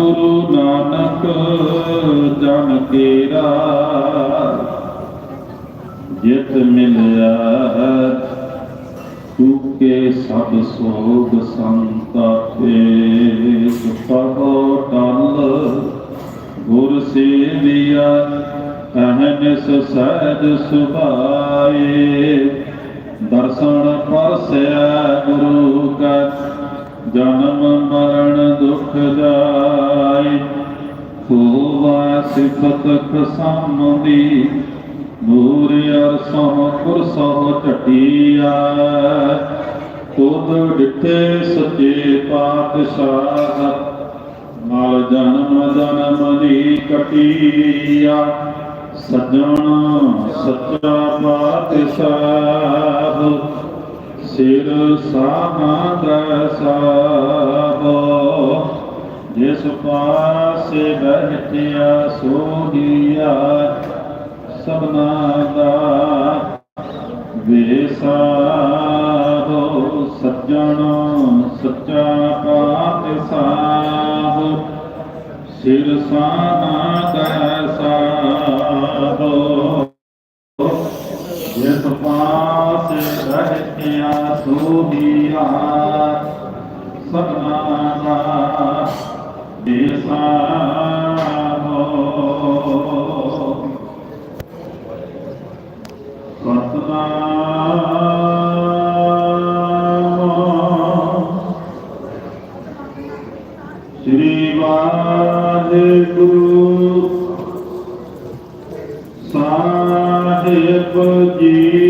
ਗੁਰੂ ਨਾਨਕ, ਜਨ ਕੇਰਾ ਜਿਤ ਮਿਲਿਆ ਤੂਕੇ ਸਭ ਸੋਗ ਸੰਤਾਪੇ ਸੁਪਹੋ ਟਲ ਗੁਰ ਸੇਵਿਆ ਅਹਨਿਸ ਸਹਿਜ ਸੁਭਾਏ। ਦਰਸ਼ਨ ਪਰਸਿਆ ਗੁਰੂ ਕਾ, ਜਨਮ ਹੋਵਾ ਸਿਫਤ ਖਸਮਦੀ ਨੂਰ ਅਰਸੋਂ ਕੁਰਸੋਂ ਟਟੀਆ ਤੁਧ ਡਿਠੇ ਸੱਚੇ ਪਾਤਸ਼ਾਹ ਨਾਲ ਜਨਮ ਜਨਮ ਦੀ ਕਟੀਆ। ਸਜਣ ਸੱਚਾ ਪਾਤਸ਼ਾਹ, ਸਿਰ ਸਾਹਾਂ ਸਾਹਿਬ। ਜਿਸ ਪਾਸੇ ਬਹਿਠਿਆ ਸੋਹੀਆ ਸਭਨਾ ਦਾ ਵੇਸਾਹੋ ਸੱਜਣ ਸੱਚਾ ਪਾਤਸ਼ਾਹ ਸਿਰ ਸਾਹਾਂ ਸਾਹਿਬ ਜਿਸ ਪਾਸ ਰਹਿਤਿਆ ਸੋਹੀਆ ਸਭਨਾ ਦਾ ਦੇਸਾ ਹੋ ਸਤਨਾਮ ਸ੍ਰੀ ਸਾਹਿਬ ਜੀ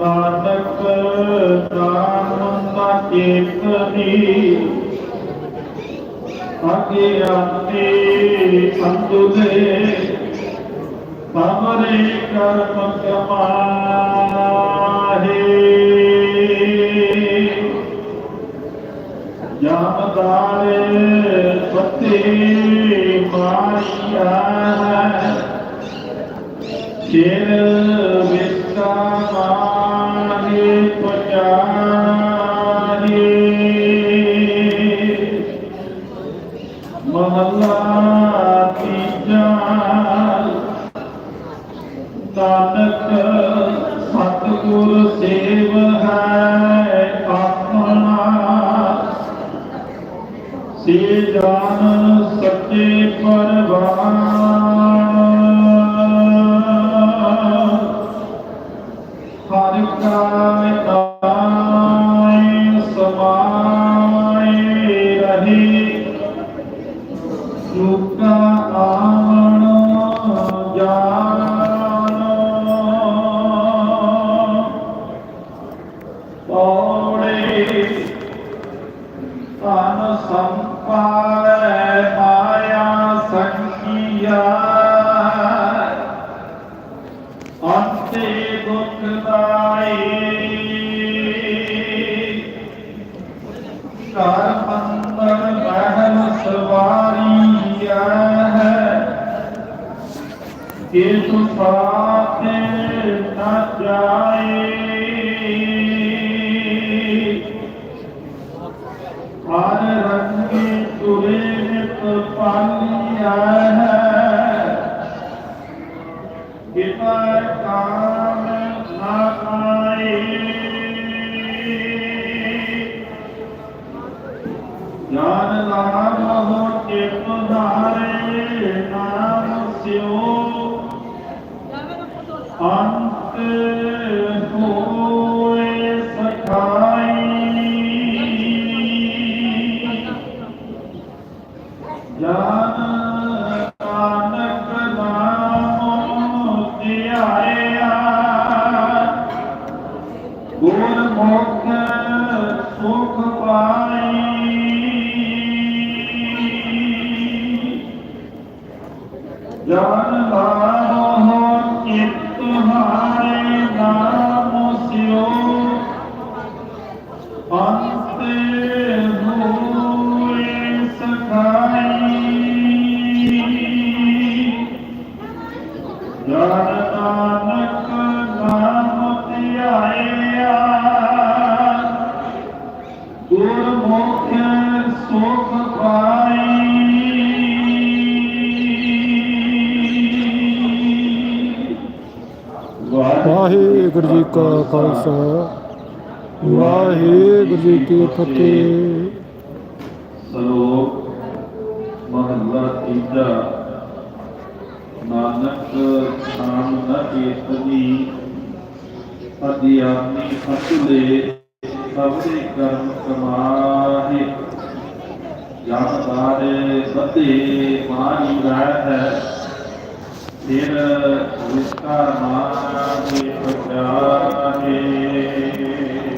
ਨਾਨਕ ਨਾਮ ਨਾ ਚੇਤਨੀ ਅਗਿਆਨੀ ਅੰਦੁਲੇ ਹਮਰੇ ਕਰਮ ਕਮਾਹੇ ਜਾਮਦਾਰੇ ਪੱਤੇ ਮਾਰੀਆ ਹੈ ਚਿਰ ਵਿਸਕਾ ਨਾਨਕ, ਸਤਿਗੁਰ ਸੇਵ ਹੈ ਆਪਣਾ ਸੇ ਜਾਨ ਸੱਚੇ ਪਰਵਾਨ। ਹਰ ਕਾ ਨਾਮ ਸਮਾਏ ਰਹੀ। ਸੁਕਾ ਕਿ ਤੂੰ ਸਾਥੇ ਨਾ ਜਾਏ ਹਰ ਰੰਗੇ ਤੁਰੇ ਨਿਤ ਪਾਲਿਆ ਹੈ ਕਿਤਾ ਕਾਮ ਨਾ ਆਏ ਨਾਨ ਨਾਮ ਹੋ ਕੇ ਧਾਰੇ ਗੁਰ ਮੁਖ ਸੁਖ ਪਾਈ। ਜਾ ਵਾਹਿਗੁਰੂ ਜੀ ਕਾ ਖਾਲਸਾ, ਵਾਹਿਗੁਰੂ ਜੀ ਕੀ ਫਤਿਹ। ਸ਼ਲੋਕ ਮਹਲਾ ਤੀਜਾ। ਨਾਨਕ ਨਾਮ ਨ ਕੀਰਤਨੀ ਅਧਿਆਤਮੀ ਫਸਲੇ ਸਭੇ ਕਰਮ ਕਮਾਹੇ ਜਨ ਬਾਰੇ ਬਤੇ ਮਾਰੀ ਰਹਿ ਹੈ। ਫਿਰ ਵਿਸਕਾਰ ਮਾਰੇ ਪਚਾਹੇ ਅੱਛਾ